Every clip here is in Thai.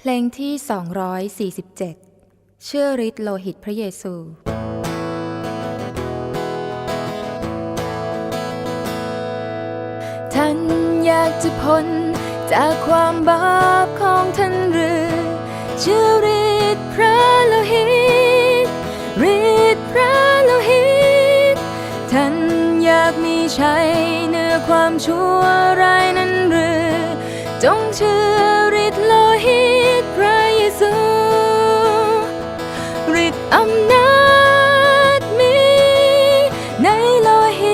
เพลงที่ 247 เชื่อฤทธิ์โลหิตพระเยซูท่านอยากจะพ้นจากความบาปของท่านหรือ เชื่อฤทธิ์พระโลหิตฤทธิ์พระโลหิตท่านอยากมีชัยเหนือความชั่วร้ายนั้นหรือ จงเชื่อ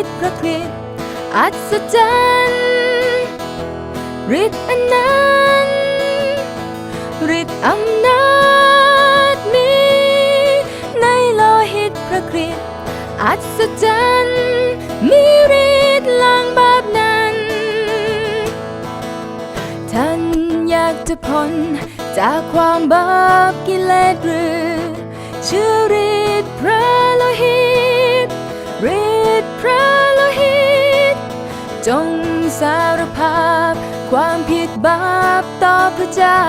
ลหิตพระคริสต์อัศจรรย์ฤทธิ์อันนั้นฤทธิ์อำนาจมีในโลหิตพระคริสต์อัศจรรย์มีฤทธิ์ล้างบาปนั้น ท่านอยากจะพ้นจากความบาปกิเลสหรือเชื่อ จงสารภาพ ความผิดบาปต่อพระเจ้า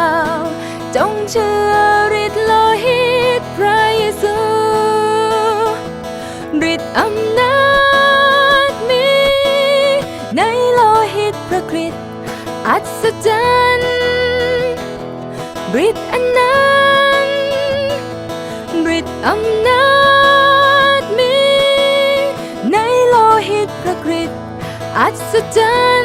จงเชื่อฤทธิ์โลหิตพระเยซูฤทธิ์อำนาจมีในโลหิตพระคริสต์อัศจรรย์ฤทธิ์อันนั้นฤทธิ์อำนาจ มีใน